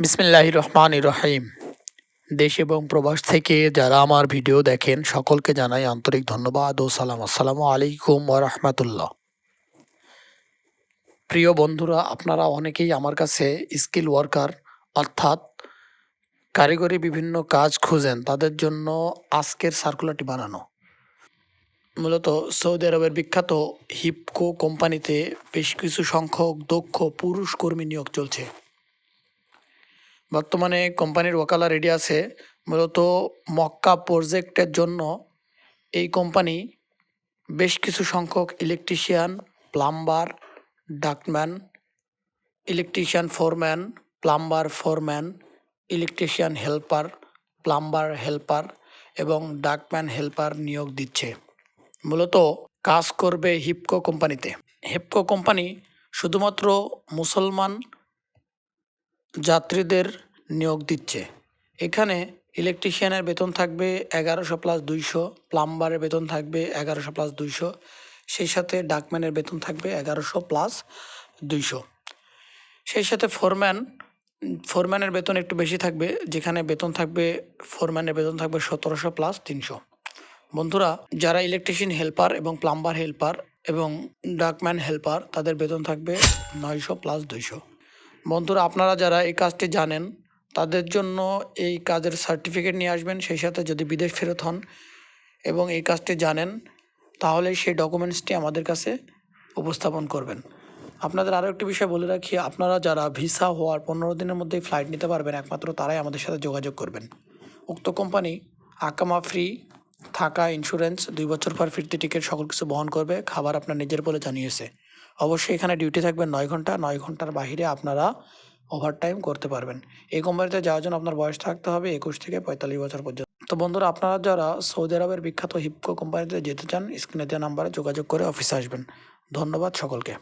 বিসমিল্লাহ রহমান রহিম দেশ এবং প্রবাস থেকে যারা আমার ভিডিও দেখেন, সকলকে জানাই আন্তরিক ধন্যবাদ ও সালাম। আসসালামু আলাইকুম রাহমাতুল্লাহ। প্রিয় বন্ধুরা, আপনারা অনেকেই আমার কাছে স্কিল ওয়ার্কার, অর্থাৎ কারিগরি বিভিন্ন কাজ খুঁজেন, তাদের জন্য আজকের সার্কুলারটি বানানো। মূলত সৌদি আরবের বিখ্যাত হিপকো কোম্পানিতে বেশ কিছু সংখ্যক দক্ষ পুরুষ কর্মী নিয়োগ চলছে। বর্তমানে কোম্পানির ওয়াকালা রেডি আছে। মূলত মক্কা প্রজেক্টের জন্য এই কোম্পানি বেশ কিছু সংখ্যক electrician plumber ductman electrician foreman plumber foreman electrician helper plumber helper এবং ডাকম্যান হেল্পার নিয়োগ দিচ্ছে। মূলত কাজ করবে হিপকো কোম্পানিতে। হিপকো কোম্পানি শুধুমাত্র মুসলমান যাত্রীদের নিয়োগ দিচ্ছে। এখানে ইলেকট্রিশিয়ানের বেতন থাকবে এগারোশো প্লাস দুইশো, প্লাম্বারের বেতন থাকবে এগারোশো প্লাস দুইশো, সেই সাথে ডাকম্যানের বেতন থাকবে এগারোশো প্লাস দুইশো। সেই সাথে ফোরম্যান, ফোরম্যানের বেতন একটু বেশি থাকবে, যেখানে বেতন থাকবে, ফোরম্যানের বেতন থাকবে সতেরোশো প্লাস তিনশো। বন্ধুরা, যারা ইলেকট্রিশিয়ান হেল্পার এবং প্লাম্বার হেল্পার এবং ডাকম্যান হেল্পার, তাদের বেতন থাকবে নয়শো প্লাস দুইশো। বন্ধুরা, আপনারা যারা এই কাজটি জানেন তাদের জন্য এই কাজের সার্টিফিকেট নিয়ে আসবেন, সেই সাথে যদি বিদেশ ফেরত হন এবং এই কাজটি জানেন, তাহলে সেই ডকুমেন্টসটি আমাদের কাছে উপস্থাপন করবেন। আপনাদের আরও একটি বিষয় বলে রাখি, আপনারা যারা ভিসা হওয়ার পনেরো দিনের মধ্যেই ফ্লাইট নিতে পারবেন, একমাত্র তারাই আমাদের সাথে যোগাযোগ করবেন। উক্ত কোম্পানি আকামা ফ্রি থাকা ইন্স্যুরেন্স দুই বছর পর ফিরতি টিকিট সকল কিছু বহন করবে, খাবার আপনার নিজের বলে জানিয়েছে। অবশ্যই এখানে ডিউটি থাকবে নয় ঘণ্টা, নয় ঘণ্টার বাইরে আপনারা ওভারটাইম করতে পারবেন। এই কোম্পানিতে যাওয়ার জন্য আপনার বয়স থাকতে হবে একুশ থেকে পঁয়তাল্লিশ বছর পর্যন্ত। তো বন্ধুরা, আপনারা যারা সৌদি আরবের বিখ্যাত হিপকো কোম্পানিতে যেতে চান স্ক্রিনে দেওয়া নাম্বারে যোগাযোগ করে অফিসে আসবেন। ধন্যবাদ সকলকে।